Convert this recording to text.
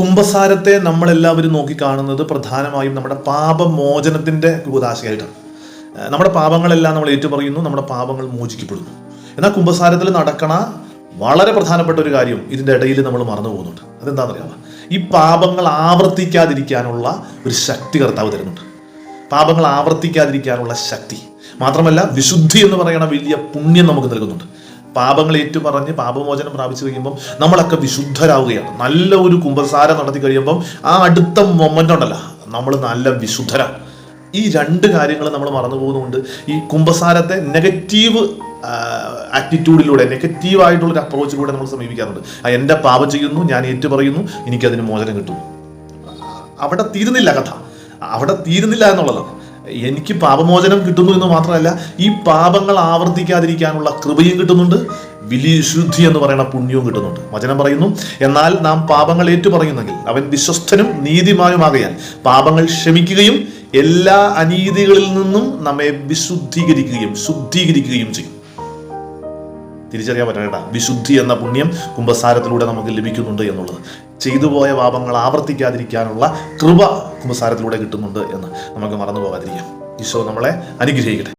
കുംഭസാരത്തെ നമ്മളെല്ലാവരും നോക്കിക്കാണുന്നത് പ്രധാനമായും നമ്മുടെ പാപമോചനത്തിന്റെ കൂതാശയായിട്ടാണ്. നമ്മുടെ പാപങ്ങളെല്ലാം നമ്മൾ ഏറ്റുപറയുന്നു നമ്മുടെ പാപങ്ങൾ മോചിക്കപ്പെടുന്നു. എന്നാൽ കുംഭസാരത്തിൽ നടക്കണ വളരെ പ്രധാനപ്പെട്ട ഒരു കാര്യം ഇതിന്റെ ഇടയിൽ നമ്മൾ മറന്നു പോകുന്നുണ്ട്. അതെന്താണെന്നറിയാമോ? ഈ പാപങ്ങൾ ആവർത്തിക്കാതിരിക്കാനുള്ള ഒരു ശക്തി കർത്താവ് തരുന്നുണ്ട്. പാപങ്ങൾ ആവർത്തിക്കാതിരിക്കാനുള്ള ശക്തി. മാത്രമല്ല വിശുദ്ധി എന്ന് പറയുന്ന വലിയ പുണ്യം നമുക്ക് നൽകുന്നുണ്ട്. പാപങ്ങൾ ഏറ്റുപറഞ്ഞ് പാപമോചനം പ്രാപിച്ചു കഴിയുമ്പം നമ്മളൊക്കെ വിശുദ്ധരാവുകയാണ്. നല്ല ഒരു കുംഭസാരം നടത്തി കഴിയുമ്പം ആ അടുത്ത മൊമെന്റ് ഉണ്ടല്ലോ. നമ്മൾ നല്ല വിശുദ്ധരാണ്. ഈ രണ്ട് കാര്യങ്ങൾ നമ്മൾ മറന്നു പോകുന്നതുകൊണ്ട് ഈ കുംഭസാരത്തെ നെഗറ്റീവ് ആറ്റിറ്റ്യൂഡിലൂടെ നെഗറ്റീവ് ആയിട്ടുള്ള ഒരു അപ്രോച്ചിലൂടെ നമ്മൾ സമീപിക്കാറുണ്ട്. എന്റെ പാപം ചെയ്യുന്നു ഞാൻ ഏറ്റുപറയുന്നു എനിക്കതിന് മോചനം കിട്ടുന്നു. അവിടെ തീരുന്നില്ല കഥ. അവിടെ തീരുന്നില്ല എന്നുള്ളതാണ് എനിക്ക് പാപമോചനം കിട്ടുന്നു എന്ന് മാത്രമല്ല ഈ പാപങ്ങൾ ആവർത്തിക്കാതിരിക്കാനുള്ള കൃപയും കിട്ടുന്നുണ്ട് വിശുദ്ധി എന്ന് പറയുന്ന പുണ്യവും കിട്ടുന്നുണ്ട്. വചനം പറയുന്നു എന്നാൽ നാം പാപങ്ങൾ ഏറ്റുപറയുന്നെങ്കിൽ അവൻ വിശ്വസ്തനും നീതിമാനുമാകയാൽ പാപങ്ങൾ ക്ഷമിക്കുകയും എല്ലാ അനീതികളിൽ നിന്നും നമ്മെ വിശുദ്ധീകരിക്കുകയും ശുദ്ധീകരിക്കുകയും ചെയ്യും. തിരിച്ചറിയാൻ പറ്റാ വിശുദ്ധി എന്ന പുണ്യം കുംഭസാരത്തിലൂടെ നമുക്ക് ലഭിക്കുന്നുണ്ട് എന്നുള്ളത്. ചെയ്തു പോയ പാപങ്ങൾ ആവർത്തിക്കാതിരിക്കാനുള്ള കൃപ കുമ്പസാരത്തിലൂടെ കിട്ടുന്നുണ്ട് എന്ന് നമുക്ക് മറന്നു പോകാതിരിക്കാം ഈശോ നമ്മളെ അനുഗ്രഹിക്കട്ടെ.